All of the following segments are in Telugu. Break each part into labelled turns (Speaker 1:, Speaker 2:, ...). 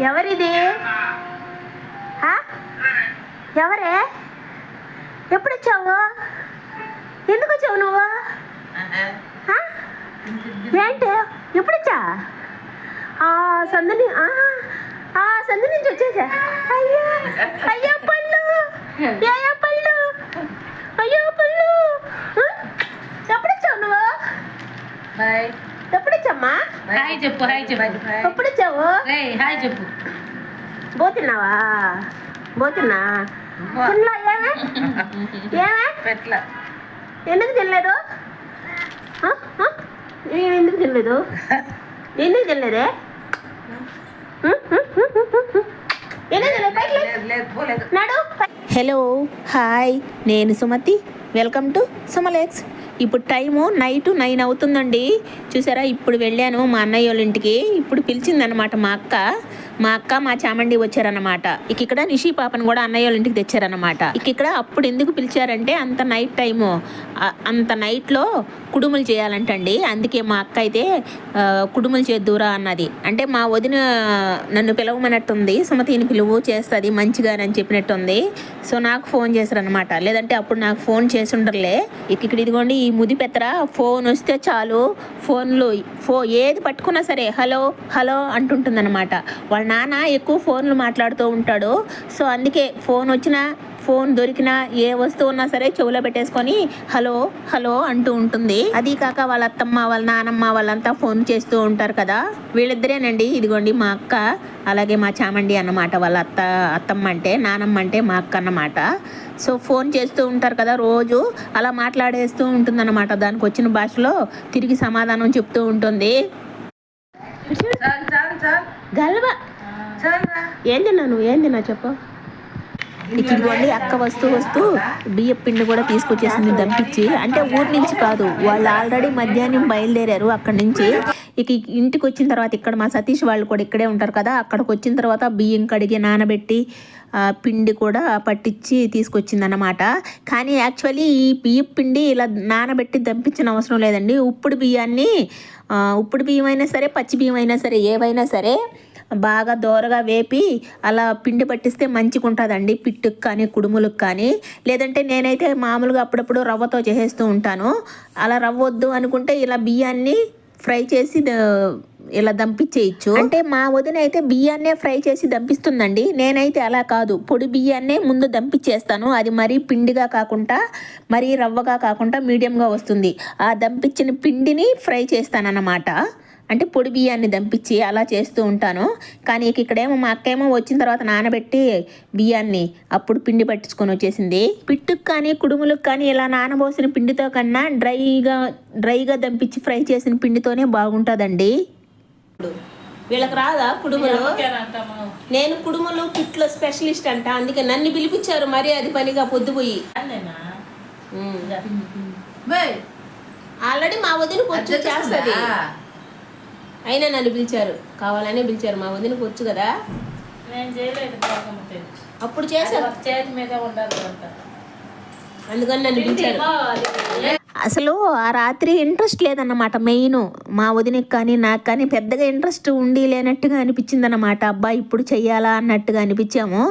Speaker 1: ఎవరిది? ఆ? ఎవరే? ఎప్పుడు వచ్చావు ఎందుకు వచ్చావు నువ్వు ఏంటి? ఎప్పుడు వచ్చా ఆ సందని ఆ, ఆ సందు నుంచి వచ్చేసా? అయ్యా! అయ్యా పళ్ళు! అయ్యో పళ్ళు! అయ్యో పళ్ళు! ఎప్పుడు వచ్చావు నువ్వు? ఎప్పుడు వచ్చామ్మా
Speaker 2: హాయ్ చెప్పు హాయ్ చెప్పు.
Speaker 1: ఎప్పుడు వచ్చావు
Speaker 2: రే హాయ్ చెప్పు.
Speaker 1: పోతున్నావా పోతున్నా తినలా ఏమే? ఏమే?
Speaker 2: పెట్ల
Speaker 1: ఎందుకు తినలేదు? నేను ఎందుకు తినలేదు? ఎందుకు తినలేదే? హలో హాయ్ నేను సుమతి. వెల్కమ్ టు సుమలేక్స్ ఇప్పుడు టైము నైట్ నైన్ అవుతుందండి. చూసారా? ఇప్పుడు వెళ్ళాను మా అన్నయ్య వాళ్ళ ఇంటికి. ఇప్పుడు పిలిచిందనమాట మా అక్క. మా అక్క మా చామండి వచ్చారనమాట ఇక ఇక్కడ నిషి పాపను కూడా అన్నయ్య వాళ్ళ ఇంటికి తెచ్చారనమాట ఇక ఇక్కడ అప్పుడు ఎందుకు పిలిచారంటే అంత నైట్ టైము. అంత నైట్లో కుడుములు చేయాలంటండి. అందుకే మా అక్క అయితే కుడుములు చేద్దురా అన్నది. అంటే మా వదిన నన్ను పిలవమన్నట్టుంది. సుమతిని పిలువు చేస్తుంది మంచిగా అని చెప్పినట్టుంది. సో నాకు ఫోన్ చేశారనమాట లేదంటే అప్పుడు నాకు ఫోన్ చేసి ఉండర్లే ఇక ఇక్కడ ఇదిగోండి ఈ ముది పెత్తర ఫోన్ వస్తే చాలు. ఫోన్లు ఫో ఏది పట్టుకున్నా సరే హలో హలో అంటుంటుందన్నమాట. వాళ్ళ నాన్న ఎక్కువ ఫోన్లు మాట్లాడుతూ ఉంటాడు. సో అందుకే ఫోన్ వచ్చినా ఫోన్ దొరికినా ఏ వస్తువు ఉన్నా సరే చెవులో పెట్టేసుకొని హలో హలో అంటూ ఉంటుంది. అది కాక వాళ్ళ అత్తమ్మ వాళ్ళ నానమ్మ వాళ్ళంతా ఫోన్ చేస్తూ ఉంటారు కదా. వీళ్ళిద్దరేనండి. ఇదిగోండి మా అక్క అలాగే మా చామండి అన్నమాట. వాళ్ళ అత్త అత్తమ్మ అంటే నానమ్మ అంటే మా అక్క అన్నమాట. సో ఫోన్ చేస్తూ ఉంటారు కదా రోజు. అలా మాట్లాడేస్తూ ఉంటుందన్నమాట. దానికి వచ్చిన భాషలో తిరిగి సమాధానం చెప్తూ ఉంటుంది. గల్వా ఏం తిన్నా నువ్వు? ఏం తిన్నావు చెప్పు. ఇదిగోండి అక్క వస్తూ వస్తూ బియ్య పిండి కూడా తీసుకొచ్చేసింది దంపించి అంటే ఊరి నుంచి కాదు వాళ్ళు ఆల్రెడీ మధ్యాహ్నం బయలుదేరారు అక్కడి నుంచి. ఇక ఇంటికి వచ్చిన తర్వాత ఇక్కడ మా సతీష్ వాళ్ళు కూడా ఇక్కడే ఉంటారు కదా అక్కడికి వచ్చిన తర్వాత బియ్యం కడిగి నానబెట్టి పిండి కూడా పట్టించి తీసుకొచ్చిందన్నమాట. కానీ యాక్చువల్లీ ఈ బియ్య పిండి ఇలా నానబెట్టి దంపించిన అవసరం లేదండి. ఉప్పుడు బియ్యాన్ని ఉప్పుడు బియ్యం అయినా సరే పచ్చి బియ్యం అయినా సరే ఏవైనా సరే బాగా దోరగా వేపి అలా పిండి పట్టిస్తే మంచిగా ఉంటుందండి పిట్టుకు కానీ కుడుములకు కానీ లేదంటే నేనైతే మామూలుగా అప్పుడప్పుడు రవ్వతో చేసేస్తూ ఉంటాను. అలా రవ్వ వద్దు అనుకుంటే ఇలా బియ్యాన్ని ఫ్రై చేసి ఇలా దంపించేయచ్చు అంటే మా వదిన అయితే బియ్యాన్నే ఫ్రై చేసి దంపిస్తుందండి. నేనైతే అలా కాదు. పొడి బియ్యాన్నే ముందు దంపించేస్తాను అది మరీ పిండిగా కాకుండా మరీ రవ్వగా కాకుండా మీడియంగా వస్తుంది. ఆ దంపించిన పిండిని ఫ్రై చేస్తానన్నమాట. అంటే పొడి బియ్యాన్ని దంపించి అలా చేస్తూ ఉంటాను. కానీ ఇక ఇక్కడేమో మా అక్కేమో వచ్చిన తర్వాత నానబెట్టి బియ్యాన్ని అప్పుడు పిండి పట్టించుకొని వచ్చేసింది. పిట్టుకు కానీ కుడుములకు కానీ ఇలా నానబోసిన పిండితో కన్నా డ్రైగా డ్రైగా దంపించి ఫ్రై చేసిన పిండితోనే బాగుంటుందండి. వీళ్ళకి రాదా కుడుములు? నేను కుడుములు కిట్లో స్పెషలిస్ట్ అంట. అందుకే నన్ను పిలిపించారు మరి అది పనిగా పొద్దుపోయి ఆల్రెడీ మా వచ్చు చేస్తుంది. అయినా నన్ను పిలిచారు. కావాలనే పిలిచారు. మా వదినకు వచ్చు కదా?
Speaker 2: నేను చేయలేదు బాగుంటే
Speaker 1: అప్పుడు చేశారు.
Speaker 2: చేతి మీద ఉండాలి
Speaker 1: అందుకని నన్ను పిలిచారు. అసలు ఆ రాత్రి ఇంట్రెస్ట్ లేదన్నమాట. మెయిన్ మా వదినకి కానీ నాకు కానీ పెద్దగా ఇంట్రెస్ట్ ఉండి లేనట్టుగా అనిపించింది అన్నమాట అబ్బా ఇప్పుడు చెయ్యాలా అన్నట్టుగా అనిపించాము.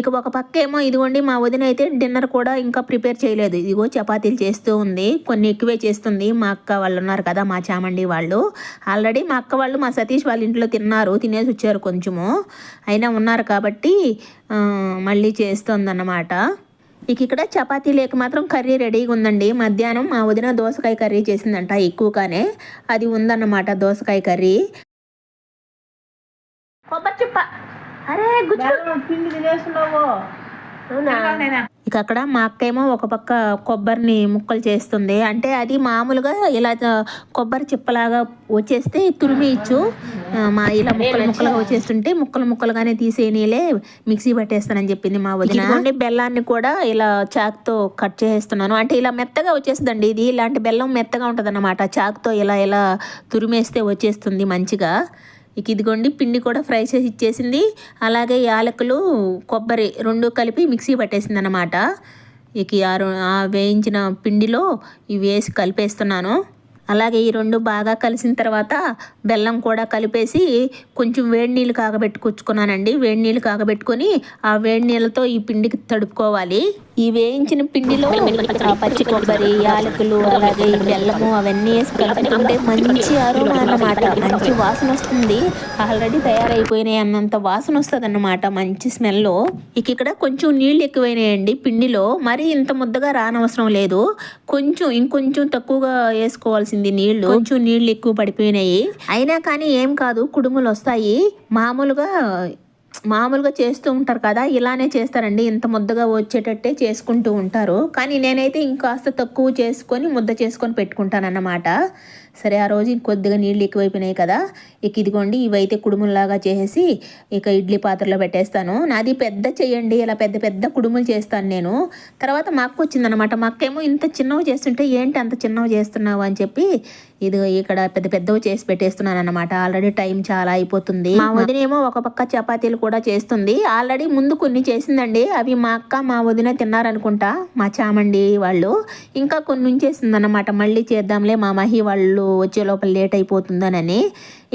Speaker 1: ఇక ఒక పక్క ఏమో ఇదిగోండి మా వదిన అయితే డిన్నర్ కూడా ఇంకా ప్రిపేర్ చేయలేదు. ఇదిగో చపాతీలు చేస్తూ ఉంది. కొన్ని ఎక్కువే చేస్తుంది. మా అక్క వాళ్ళు ఉన్నారు కదా మా చామండి వాళ్ళు. ఆల్రెడీ మా అక్క వాళ్ళు మా సతీష్ వాళ్ళ ఇంట్లో తిన్నారు. తినేసి వచ్చారు కొంచెము. అయినా ఉన్నారు కాబట్టి మళ్ళీ చేస్తుందన్నమాట. ఇక ఇక్కడ చపాతీ లేక మాత్రం కర్రీ రెడీగా ఉందండి. మధ్యాహ్నం మా వదిన దోసకాయ కర్రీ చేసిందంట ఎక్కువగానే. అది ఉందన్నమాట దోసకాయ కర్రీ. కొబ్బరి చిప్ప. అరే
Speaker 2: పిండి తినేస్తున్నావు.
Speaker 1: ఇక అక్కడ మా అక్క ఏమో ఒక పక్క కొబ్బరిని ముక్కలు చేస్తుంది. అంటే అది మామూలుగా ఇలా కొబ్బరి చిప్పలాగా వచ్చేస్తే తురిమేయచ్చు ఆ, మా ఇలా ముక్కలు ముక్కలుగా వచ్చేస్తుంటే ముక్కలు ముక్కలుగానే తీసేయనీలే మిక్సీ పట్టేస్తానని చెప్పింది మా వదిన. ఇదిగోండి బెల్లాన్ని కూడా ఇలా చాక్తో కట్ చేస్తున్నాను అంటే ఇలా మెత్తగా వచ్చేస్తుందండి ఇది. ఇలాంటి బెల్లం మెత్తగా ఉంటుంది అనమాట చాక్తో ఇలా ఇలా తురిమేస్తే వచ్చేస్తుంది మంచిగా. ఇక ఇదిగోండి పిండి కూడా ఫ్రై చేసి ఇచ్చేసింది. అలాగే యాలకులు కొబ్బరి రెండు కలిపి మిక్సీ పట్టేసింది అనమాట ఇక ఆ ఆ వేయించిన పిండిలో ఇవి వేసి కలిపేస్తున్నాను. అలాగే ఈ రెండు బాగా కలిసిన తర్వాత బెల్లం కూడా కలిపేసి కొంచెం వేడి నీళ్ళు కాగబెట్టుకొచ్చుకున్నానండి. వేడి నీళ్ళు కాగబెట్టుకొని ఆ వేడి నీళ్ళతో ఈ పిండికి తడుపుకోవాలి. ఈ వేయించిన పిండిలో ఆ పచ్చి కొబ్బరి యాలకులు అలాగే బెల్లము అవన్నీ వేసి కలుపుతుంటే మంచి అరోమా అన్నమాట. మంచి వాసన వస్తుంది. ఆల్రెడీ తయారైపోయినాయి అన్నంత వాసన వస్తుంది అన్నమాట మంచి స్మెల్. ఇక ఇక్కడ కొంచెం నీళ్ళు ఎక్కువైనాయండి పిండిలో. మరి ఇంత ముద్దగా రానవసరం లేదు. కొంచెం ఇంకొంచెం తక్కువగా వేసుకోవాల్సింది నీళ్ళు కొంచెం నీళ్ళు ఎక్కువ పడిపోయినాయి. అయినా కానీ ఏం కాదు కుడుములు వస్తాయి. మామూలుగా మామూలుగా చేస్తూ ఉంటారు కదా ఇలానే చేస్తారండి. ఇంత ముద్దగా వచ్చేటట్టే చేసుకుంటూ ఉంటారు. కానీ నేనైతే ఇంకాస్త తక్కువ చేసుకొని ముద్ద చేసుకొని పెట్టుకుంటానన్నమాట. సరే ఆ రోజు ఇంకొద్దిగా నీళ్ళు ఎక్కువైపోయినాయి కదా ఇక ఇదిగోండి ఇవైతే కుడుముల్లాగా చేసేసి ఇక ఇడ్లీ పాత్రలో పెట్టేస్తాను. నాది పెద్ద చెయ్యండి ఇలా పెద్ద పెద్ద కుడుములు చేస్తాను నేను. తర్వాత మా అక్క వచ్చిందనమాట మా అక్కేమో ఇంత చిన్నవి చేస్తుంటే ఏంటి అంత చిన్నవి చేస్తున్నావు అని చెప్పి ఇది ఇక్కడ పెద్ద పెద్దవి చేసి పెట్టేస్తున్నాను అనమాట ఆల్రెడీ టైం చాలా అయిపోతుంది. మా వదినేమో ఒక పక్క చపాతీలు కూడా చేస్తుంది. ఆల్రెడీ ముందు కొన్ని చేసిందండి అవి మా అక్క మా వదిన తిన్నారనుకుంటా మా చామండి వాళ్ళు. ఇంకా కొన్ని ఉంచేసింది అనమాట మళ్ళీ చేద్దాంలే మా మహి వాళ్ళు. వచ్చే లోపల లేట్ అయిపోతుందనని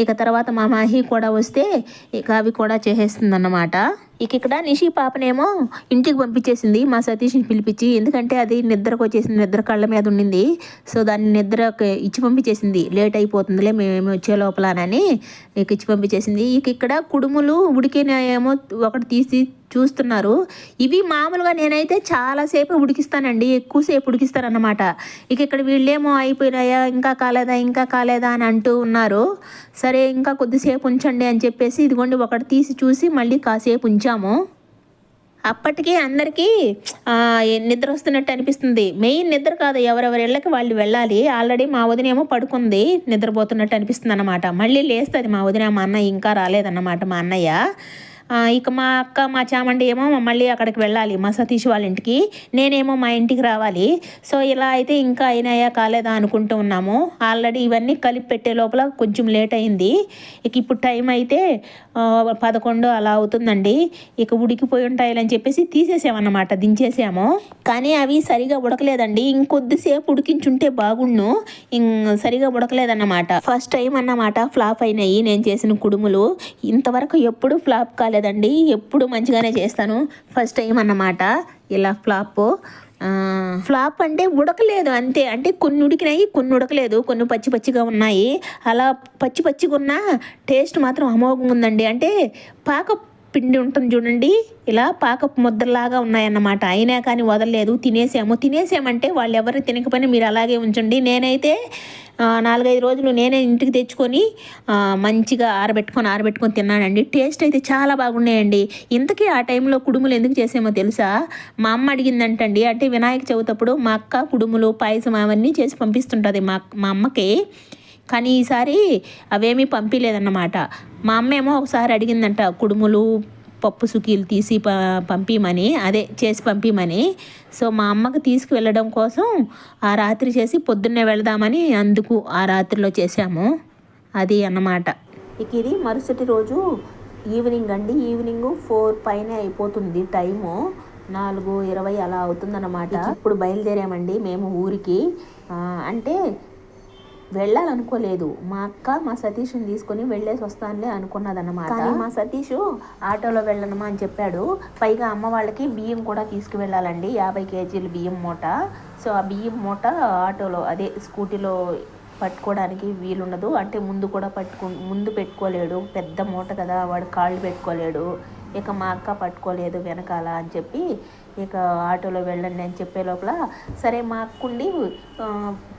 Speaker 1: ఇక తర్వాత మా మాహి కూడా వస్తే ఇక అవి కూడా చేసేస్తుందన్నమాట. ఇక ఇక్కడ నిషి పాపనేమో ఇంటికి పంపించేసింది మా సతీష్ని పిలిపించి. ఎందుకంటే అది నిద్రకు వచ్చేసింది నిద్ర కళ్ళ మీద ఉండింది. సో దాన్ని నిద్ర ఇచ్చి పంపించేసింది. లేట్ అయిపోతుందిలే మేము వచ్చే లోపలనని ఇక ఇచ్చి పంపించేసింది. ఇక ఇక్కడ కుడుములు ఉడికిన ఏమో ఒకటి తీసి చూస్తున్నారు. ఇవి మామూలుగా నేనైతే చాలాసేపు ఉడికిస్తానండి ఎక్కువసేపు ఉడికిస్తారన్నమాట ఇక ఇక్కడ వీళ్ళేమో అయిపోయినాయా ఇంకా కాలేదా ఇంకా కాలేదా అని అంటూ ఉన్నారు. సరే ఇంకా కొద్దిసేపు ఉంచండి అని చెప్పేసి ఇదిగోండి ఒకటి తీసి చూసి మళ్ళీ కాసేపు ఉంచాము. అప్పటికి అందరికీ నిద్ర వస్తున్నట్టు అనిపిస్తుంది. మెయిన్ నిద్ర కాదు ఎవరెవరి ఇళ్ళకి వాళ్ళు వెళ్ళాలి. ఆల్రెడీ మా వదినేమో పడుకుంది నిద్రపోతున్నట్టు అనిపిస్తుంది అనమాట మళ్ళీ లేస్తుంది మా వదిన మా అన్నయ్య ఇంకా రాలేదన్నమాట మా అన్నయ్య. ఇక మా అక్క మా చామండి ఏమో మళ్ళీ అక్కడికి వెళ్ళాలి మా సతీష్ వాళ్ళ ఇంటికి. నేనేమో మా ఇంటికి రావాలి. సో ఇలా అయితే ఇంకా అయినాయా కాలేదా అనుకుంటూ ఉన్నాము. ఆల్రెడీ ఇవన్నీ కలిపి పెట్టే లోపల కొంచెం లేట్ అయింది. ఇక ఇప్పుడు టైం అయితే పదకొండు అలా అవుతుందండి. ఇక ఉడికిపోయి ఉంటాయని చెప్పేసి తీసేసామన్నమాట దించేసాము. కానీ అవి సరిగా ఉడకలేదండి. ఇంకొద్దిసేపు ఉడికించుంటే బాగుండు. ఇం- సరిగా ఉడకలేదన్నమాట. ఫస్ట్ టైం అన్నమాట ఫ్లాప్ అయినాయి నేను చేసిన కుడుములు. ఇంతవరకు ఎప్పుడు ఫ్లాప్ కాలేదు. కాలేదండి ఎప్పుడు మంచిగానే చేస్తాను. ఫస్ట్ టైం అన్నమాట. ఇలా ఫ్లాప్. ఫ్లాప్ అంటే ఉడకలేదు అంతే. అంటే కొన్ని ఉడికినాయి కొన్ని ఉడకలేదు. కొన్ని పచ్చి పచ్చిగా ఉన్నాయి. అలా పచ్చి పచ్చిగా ఉన్న టేస్ట్ మాత్రం అమోఘంగా ఉందండి. అంటే పాక పిండి ఉంటుంది చూడండి. ఇలా పాకపు ముద్దలాగా ఉన్నాయన్నమాట. అయినా కానీ వదలలేదు. తినేసాము. తినేసామంటే వాళ్ళు ఎవరు తినకపోయినా మీరు అలాగే ఉంచండి. నేనైతే నాలుగైదు రోజులు నేనే ఇంటికి తెచ్చుకొని మంచిగా ఆరబెట్టుకొని ఆరబెట్టుకొని తిన్నానండి. టేస్ట్ అయితే చాలా బాగున్నాయండి. ఇంతకీ ఆ టైంలో కుడుములు ఎందుకు చేసామో తెలుసా? మా అమ్మ అడిగిందంటండి. అంటే వినాయక చవితప్పుడు మా అక్క కుడుములు పాయసం అవన్నీ చేసి పంపిస్తుంటుంది మా మా అమ్మకి. కానీ ఈసారి అవేమీ పంపించలేదన్నమాట మా అమ్మ ఏమో ఒకసారి అడిగిందంట కుడుములు పప్పు సుకీలు తీసి ప పంపిమని అదే చేసి పంపిమని. సో మా అమ్మకి తీసుకువెళ్ళడం కోసం ఆ రాత్రి చేసి పొద్దున్నే వెళదామని అందుకు ఆ రాత్రిలో చేసాము అది అన్నమాట. ఇక ఇది మరుసటి రోజు ఈవినింగ్ అండి. ఈవినింగ్ ఫోర్ పైన అయిపోతుంది టైము. నాలుగు ఇరవై అలా అవుతుందన్నమాట. ఇప్పుడు బయలుదేరామండి మేము ఊరికి. అంటే వెళ్ళాలనుకోలేదు. మా అక్క మా సతీష్ని తీసుకొని వెళ్ళేసి వస్తానులే అనుకున్నదన్నమాట. కానీ మా సతీష్ ఆటోలో వెళ్ళనమా అని చెప్పాడు. పైగా అమ్మ వాళ్ళకి బియ్యం కూడా తీసుకువెళ్ళాలండి. యాభై కేజీలు బియ్యం మూట. సో ఆ బియ్యం మూట ఆటోలో అదే స్కూటీలో పట్టుకోవడానికి వీలుండదు. అంటే ముందు కూడా పట్టుకు ముందు పెట్టుకోలేడు. పెద్ద మూట కదా వాడు కాళ్ళు పెట్టుకోలేడు. ఇక మా అక్క పట్టుకోలేదు వెనకాల అని చెప్పి ఇక ఆటోలో వెళ్ళండి అని చెప్పే లోపల సరే మా అక్కుండి ఉండి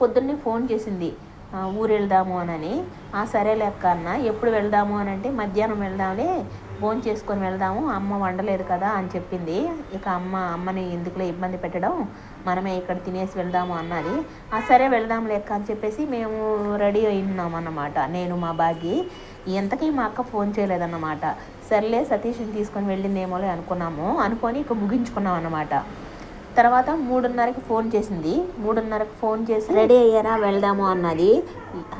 Speaker 1: పొద్దున్నే ఫోన్ చేసింది. ఊరు వెళ్దాము అని ఆ సరే లెక్క అన్న. ఎప్పుడు వెళ్దాము అని అంటే మధ్యాహ్నం వెళ్దాంలే భోజనం చేసుకొని వెళ్దాము అమ్మ వండలేదు కదా అని చెప్పింది. ఇక అమ్మ అమ్మని ఎందుకులే ఇబ్బంది పెట్టడం మనమే ఇక్కడ తినేసి వెళ్దాము అన్నది. ఆ సరే వెళ్దాం లెక్క అని చెప్పేసి మేము రెడీ అయినాం అన్నమాట. నేను మా బాగి. ఎంతకీ మా అక్క ఫోన్ చేయలేదన్నమాట. సర్లే సతీష్ని తీసుకొని వెళ్ళిందేమోలే అనుకున్నాము. అనుకొని ఇక ముగించుకున్నాం అన్నమాట. తర్వాత మూడున్నరకి ఫోన్ చేసింది. మూడున్నరకు ఫోన్ చేసి రెడీ అయ్యారా? వెళ్దాము అన్నది.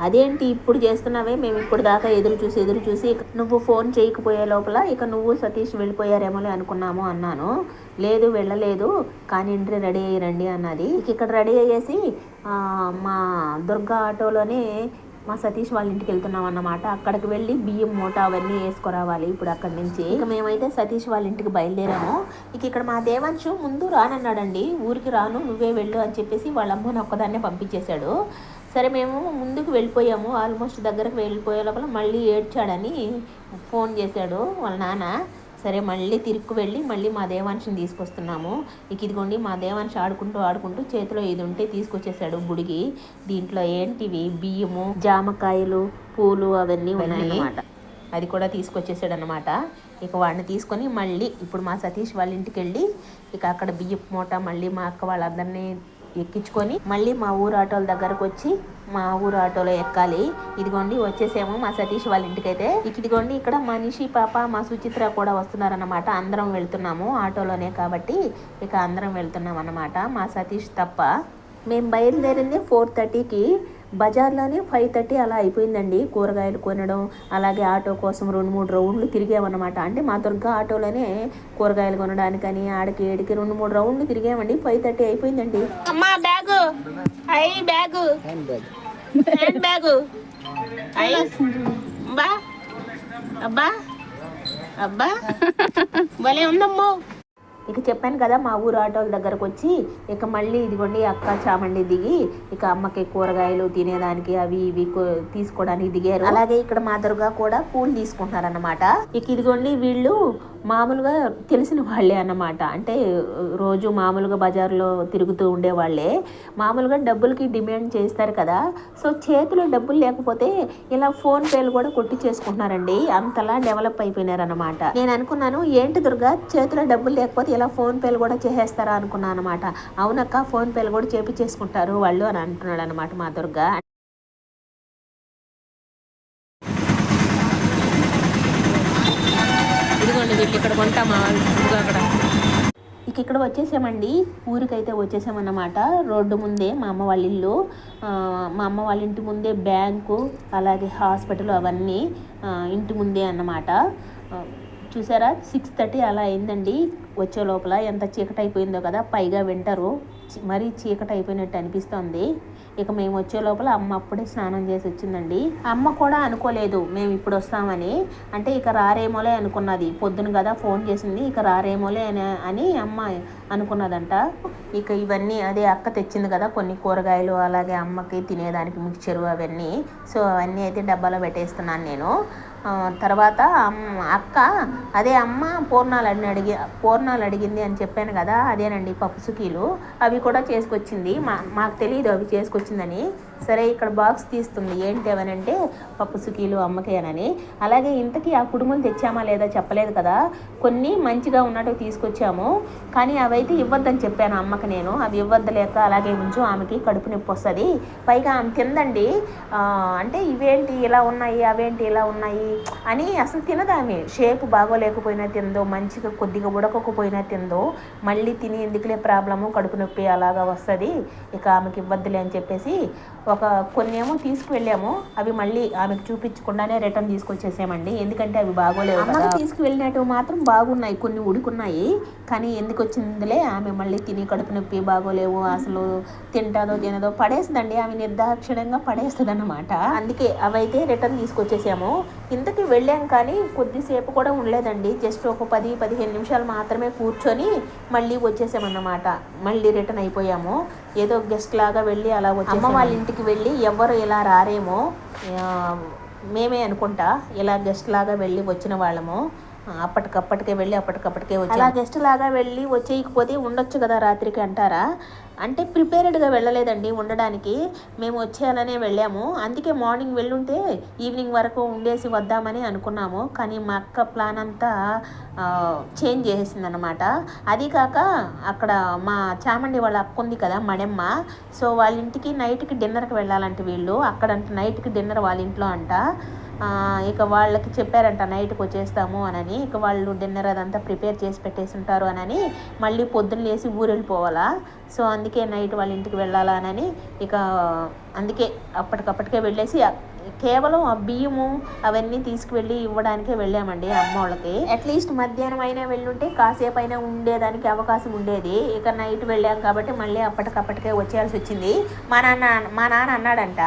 Speaker 1: అదేంటి ఇప్పుడు చేస్తున్నావే? మేము ఇప్పుడు దాకా ఎదురు చూసి ఎదురు చూసి ఇక నువ్వు ఫోన్ చేయకపోయే లోపల ఇక నువ్వు సతీష్ వెళ్ళిపోయారేమోలే అనుకున్నాము అన్నాను. లేదు వెళ్ళలేదు కానీ ఇంటి రెడీ అయ్యి రండి అన్నది. ఇక ఇక్కడ రెడీ అయ్యేసి మా దుర్గా ఆటోలోనే మా సతీష్ వాళ్ళ ఇంటికి వెళ్తున్నాం అన్నమాట. అక్కడికి వెళ్ళి బియ్యం మూట అవన్నీ వేసుకురావాలి ఇప్పుడు అక్కడి నుంచి. ఇక మేమైతే సతీష్ వాళ్ళ ఇంటికి బయలుదేరాము. ఇక ఇక్కడ మా దేవాంశు ముందు రానన్నాడండి. ఊరికి రాను నువ్వే వెళ్ళు అని చెప్పేసి వాళ్ళ అమ్మని ఒక్కదాన్నే పంపించేశాడు. సరే మేము ముందుకు వెళ్ళిపోయాము. ఆల్మోస్ట్ దగ్గరకు వెళ్ళిపోయే లోపల మళ్ళీ ఏడ్చాడని ఫోన్ చేశాడు వాళ్ళ నాన్న. సరే మళ్ళీ తిరుక్కు వెళ్ళి మళ్ళీ మా దేవాంశని తీసుకొస్తున్నాము. ఇక ఇదిగోండి మా దేవాంశ ఆడుకుంటూ ఆడుకుంటూ చేతిలో ఇది ఉంటే తీసుకొచ్చేసాడు బుడిగి. దీంట్లో ఏంటివి? బియ్యము జామకాయలు పూలు అవన్నీ ఉన్నాయన్నమాట అది కూడా తీసుకొచ్చేసాడు అనమాట ఇక వాడిని తీసుకొని మళ్ళీ ఇప్పుడు మా సతీష్ వాళ్ళ ఇంటికి వెళ్ళి ఇక అక్కడ బియ్యపు మూట మళ్ళీ మా అక్క వాళ్ళందరినీ ఎక్కించుకొని మళ్ళీ మా ఊరు ఆటోల దగ్గరకు వచ్చి మా ఊరు ఆటోలో ఎక్కాలి. ఇదిగోండి వచ్చేసేమో మా సతీష్ వాళ్ళ ఇంటికైతే. ఇదిగోండి ఇక్కడ మనిషి పాప మా సుచిత్ర కూడా వస్తున్నారన్నమాట. అందరం వెళ్తున్నాము ఆటోలోనే కాబట్టి ఇక అందరం వెళ్తున్నాం అన్నమాట మా సతీష్ తప్ప. మేము బయలుదేరింది ఫోర్ థర్టీకి బజార్లోనే ఫైవ్ థర్టీ అలా అయిపోయిందండి. కూరగాయలు కొనడం అలాగే ఆటో కోసం రెండు మూడు రౌండ్లు తిరిగామన్నమాట. అంటే మా దుర్గా ఆటోలోనే కూరగాయలు కొనడానికని ఆడికి ఏడికి రెండు మూడు రౌండ్లు తిరిగామండి. ఫైవ్ థర్టీ అయిపోయిందండి. అమ్మా బ్యాగు. ఐ బ్యాగు. Handbag. ఐ బా అబ్బా. అబ్బా. భలే ఉందమ్మో. ఇక చెప్పాను కదా మా ఊరు ఆటోల దగ్గరకు వచ్చి ఇక మళ్ళీ ఇదిగోండి అక్క చామండి దిగి ఇక అమ్మకి కూరగాయలు తినేదానికి అవి ఇవి తీసుకోవడానికి దిగారు. అలాగే ఇక్కడ మా దుర్గా కూడా పూలు తీసుకుంటున్నారన్నమాట. ఇక ఇదిగోండి వీళ్ళు మామూలుగా తెలిసిన వాళ్ళే అన్నమాట. అంటే రోజు మామూలుగా బజార్లో తిరుగుతూ ఉండేవాళ్ళే. మామూలుగా డబ్బులకి డిమాండ్ చేస్తారు కదా. సో చేతిలో డబ్బులు లేకపోతే ఇలా ఫోన్ పేలు కూడా కొట్టి చేసుకుంటున్నారండి అంతలా డెవలప్ అయిపోయినారనమాట నేను అనుకున్నాను ఏంటి దుర్గా చేతిలో డబ్బులు లేకపోతే ఇలా ఫోన్ పేలు కూడా చేసేస్తారా అనుకున్నాను అనమాట అవునక్క ఫోన్ పేలు కూడా చేపించేసుకుంటారు వాళ్ళు అని అంటున్నాడు అనమాట మా దుర్గా ఇదిగోండి వీళ్ళు ఇక్కడ కొంటామా? అక్కడ. ఇక ఇక్కడ వచ్చేసామండి. ఊరికైతే వచ్చేసామన్నమాట. రోడ్డు ముందే మా అమ్మ వాళ్ళ ఇల్లు. ఆ, మా అమ్మ వాళ్ళ ఇంటి ముందే బ్యాంకు అలాగే హాస్పిటల్ అవన్నీ ఇంటి ముందే అన్నమాట. చూసారా? సిక్స్ థర్టీ అలా అయిందండి. వచ్చే లోపల ఎంత చీకటి అయిపోయిందో కదా పైగా వింటారు. మరీ చీకటి అయిపోయినట్టు అనిపిస్తోంది. ఇక మేము వచ్చే లోపల అమ్మ అప్పుడే స్నానం చేసి వచ్చిందండి. అమ్మ కూడా అనుకోలేదు మేము ఇప్పుడు వస్తామని. అంటే ఇక రారేమోలే అనుకున్నది. పొద్దున కదా ఫోన్ చేసింది. ఇక రారేమోలే అని అని అమ్మ అనుకున్నదంట. ఇక ఇవన్నీ అదే అక్క తెచ్చింది కదా కొన్ని కూరగాయలు అలాగే అమ్మకి తినేదానికి మిక్చరు అవన్నీ. సో అవన్నీ అయితే డబ్బాలో పెట్టేస్తున్నాను నేను. తర్వాత అక్క అదే అమ్మ పూర్ణాలు అని అడిగి పూర్ణాలు అడిగింది అని చెప్పాను కదా అదేనండి పప్పు సుకీలు. అవి కూడా చేసుకొచ్చింది. మా మాకు తెలియదు అవి చేసుకొచ్చిందని. సరే ఇక్కడ బాక్స్ తీస్తుంది. ఏంటి అవనంటే పప్పు సుఖీలు అమ్మకేనని. అలాగే ఇంతకీ ఆ కుడుములు తెచ్చామా లేదా చెప్పలేదు కదా. కొన్ని మంచిగా ఉన్నట్టు తీసుకొచ్చాము. కానీ అవైతే ఇవ్వద్దని చెప్పాను అమ్మకి నేను. అవి ఇవ్వద్దులేక అలాగే ఉంచు ఆమెకి కడుపు నొప్పి వస్తుంది. పైగా ఆమె తిందండి. అంటే ఇవేంటి ఇలా ఉన్నాయి అవేంటి ఇలా ఉన్నాయి అని అసలు తినదు ఆమె. షేప్ బాగోలేకపోయినా తిందో మంచిగా కొద్దిగా ఉడకకపోయినా తిందో మళ్ళీ తిని ఎందుకులే ప్రాబ్లము కడుపు నొప్పి అలాగా వస్తుంది. ఇక ఆమెకి ఇవ్వద్దులే అని చెప్పేసి ఒక కొన్ని ఏమో తీసుకువెళ్ళాము. అవి మళ్ళీ ఆమెకు చూపించకుండానే రిటర్న్ తీసుకొచ్చేసామండి. ఎందుకంటే అవి బాగోలేవు కదా. తీసుకువెళ్ళినట్టు మాత్రం బాగున్నాయి. కొన్ని ఉడుకున్నాయి. కానీ ఎందుకు వచ్చిందిలే? ఆమె మళ్ళీ తిని కడుపు నొప్పి బాగోలేవు. అసలు తింటాదో తినదో పడేస్తుందండి. ఆమె నిర్దాక్షిణ్యంగా పడేస్తుంది అనమాట అందుకే అవైతే రిటర్న్ తీసుకొచ్చేసాము. ఇంతకీ వెళ్ళాం కానీ కొద్దిసేపు కూడా ఉండలేదండి. జస్ట్ ఒక పది పదిహేను నిమిషాలు మాత్రమే కూర్చొని మళ్ళీ వచ్చేసామన్నమాట. మళ్ళీ రిటర్న్ అయిపోయాము. ఏదో గెస్ట్ లాగా వెళ్ళి అలా వచ్చి అమ్మ వాళ్ళ ఇంటికి వెళ్ళి ఎవరు ఇలా రారేమో మేమే అనుకుంటా ఇలా గెస్ట్ లాగా వెళ్ళి వచ్చిన వాళ్ళము. అప్పటికప్పటికే వెళ్ళి అప్పటికప్పటికే వచ్చి అలా గెస్ట్ లాగా వెళ్ళి వచ్చేయకపోతే ఉండొచ్చు కదా రాత్రికి అంటారా? అంటే ప్రిపేర్డ్గా వెళ్ళలేదండి ఉండడానికి. మేము వచ్చేయాలనే వెళ్ళాము. అందుకే మార్నింగ్ వెళ్ళుంటే ఈవినింగ్ వరకు ఉండేసి వద్దామని అనుకున్నాము. కానీ మా అక్క ప్లాన్ అంతా చేంజ్ చేసేసింది అనమాట అది కాక అక్కడ మా చామండి వాళ్ళ అక్క ఉంది కదా మడెమ్మ. సో వాళ్ళ ఇంటికి నైట్కి డిన్నర్కి వెళ్ళాలంటే వీళ్ళు. అక్కడ నైట్కి డిన్నర్ వాళ్ళ ఇంట్లో అంట. ఇక వాళ్ళకి చెప్పారంట నైట్కి వచ్చేస్తాము అనని. ఇక వాళ్ళు డిన్నర్ అదంతా ప్రిపేర్ చేసి పెట్టేసి ఉంటారు అనని. మళ్ళీ పొద్దున్న లేసి ఊరు వెళ్ళిపోవాలా సో అందుకే నైట్ వాళ్ళ ఇంటికి వెళ్ళాలా అనని. ఇక అందుకే అప్పటికప్పటికే వెళ్ళేసి కేవలం ఆ బియ్యము అవన్నీ తీసుకువెళ్ళి ఇవ్వడానికే వెళ్ళామండి అమ్మ వాళ్ళకి. అట్లీస్ట్ మధ్యాహ్నం అయినా వెళ్ళుంటే కాసేపు అయినా ఉండేదానికి అవకాశం ఉండేది. ఇక నైట్ వెళ్ళాం కాబట్టి మళ్ళీ అప్పటికప్పటికే వచ్చేయాల్సి వచ్చింది. మా నాన్న మా నాన్న అన్నాడంట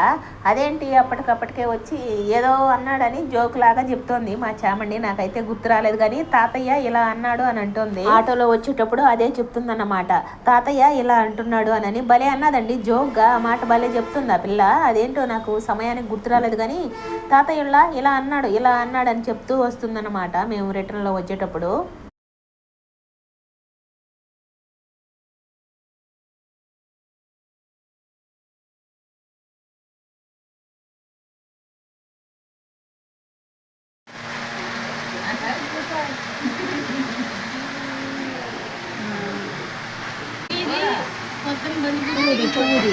Speaker 1: అదేంటి అప్పటికప్పటికే వచ్చి ఏదో అన్నాడని జోక్ లాగా చెప్తోంది మా చామండి నాకైతే గుర్తు రాలేదు కానీ తాతయ్య ఇలా అన్నాడు అని అంటుంది. ఆటోలో వచ్చేటప్పుడు అదే చెప్తుందన్నమాట తాతయ్య ఇలా అంటున్నాడు అనని భలే అన్నదండి జోక్గా ఆ మాట భలే చెప్తుంది ఆ పిల్ల అదేంటో నాకు సమయానికి గుర్తు రాలేదు కానీ తాతయ్య ఇలా ఇలా అన్నాడు ఇలా అన్నాడు అని చెప్తూ వస్తుందన్నమాట మేము రిటర్న్లో వచ్చేటప్పుడు. పూరి పూరి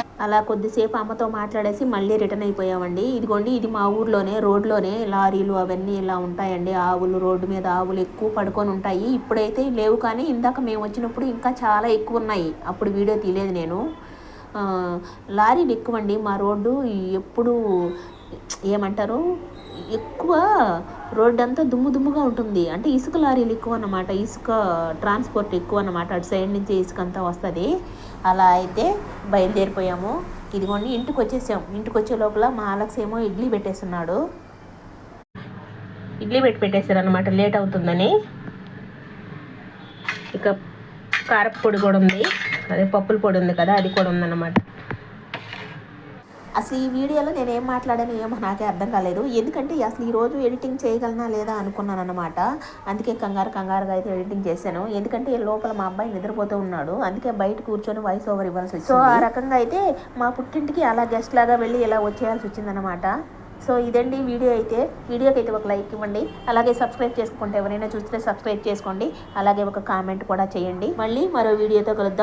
Speaker 1: అలా కొద్దిసేపు అమ్మతో మాట్లాడేసి మళ్ళీ రిటర్న్ అయిపోయామండి. ఇదిగోండి ఇది మా ఊర్లోనే రోడ్లోనే లారీలు అవన్నీ ఇలా ఉంటాయండి. ఆవులు రోడ్డు మీద ఆవులు ఎక్కువ పడుకొని ఉంటాయి. ఇప్పుడైతే లేవు కానీ ఇందాక మేము వచ్చినప్పుడు ఇంకా చాలా ఎక్కువ ఉన్నాయి. అప్పుడు వీడియో తీయలేదు నేను. లారీలు ఎక్కువ అండి మా రోడ్డు ఎప్పుడు ఏమంటారు? ఎక్కువ రోడ్డు అంతా దుమ్ము దుమ్ముగా ఉంటుంది. అంటే ఇసుక లారీలు ఎక్కువ అన్నమాట. ఇసుక ట్రాన్స్పోర్ట్ ఎక్కువ అన్నమాట. అటు సైడ్ నుంచి ఇసుక అంతా వస్తుంది. అలా అయితే బయలుదేరిపోయాము. ఇదిగోండి ఇంటికి వచ్చేసాం ఇంటికి వచ్చే లోపల మా అలక్స్ ఏమో ఇడ్లీ పెట్టేస్తున్నాడు. ఇడ్లీ పెట్టి పెట్టేశారు అనమాట లేట్ అవుతుందని. ఇక కారపొడి కూడా ఉంది. అదే పప్పుల పొడి ఉంది కదా అది కూడా ఉందన్నమాట. అసలు ఈ వీడియోలో నేను ఏం మాట్లాడాను ఏమో నాకే అర్థం కాలేదు. ఎందుకంటే అసలు ఈ రోజు ఎడిటింగ్ చేయగలనా లేదా అనుకున్నాను అనమాట అందుకే కంగారు కంగారుగా అయితే ఎడిటింగ్ చేశాను. ఎందుకంటే లోపల మా అబ్బాయి నిద్రపోతూ ఉన్నాడు. అందుకే బయట కూర్చొని వాయిస్ ఓవర్ ఇవ్వాల్సి వచ్చింది సో ఆ రకంగా అయితే మా పుట్టింటికి అలా గెస్ట్ లాగా వెళ్ళి ఇలా వచ్చేయాల్సి వచ్చిందనమాట సో ఇదండి వీడియో అయితే. వీడియోకి అయితే ఒక లైక్ ఇవ్వండి. అలాగే సబ్స్క్రైబ్ చేసుకుంటే ఎవరైనా చూస్తే సబ్స్క్రైబ్ చేసుకోండి. అలాగే ఒక కామెంట్ కూడా చేయండి. మళ్ళీ మరో వీడియోతో కలుద్దాం.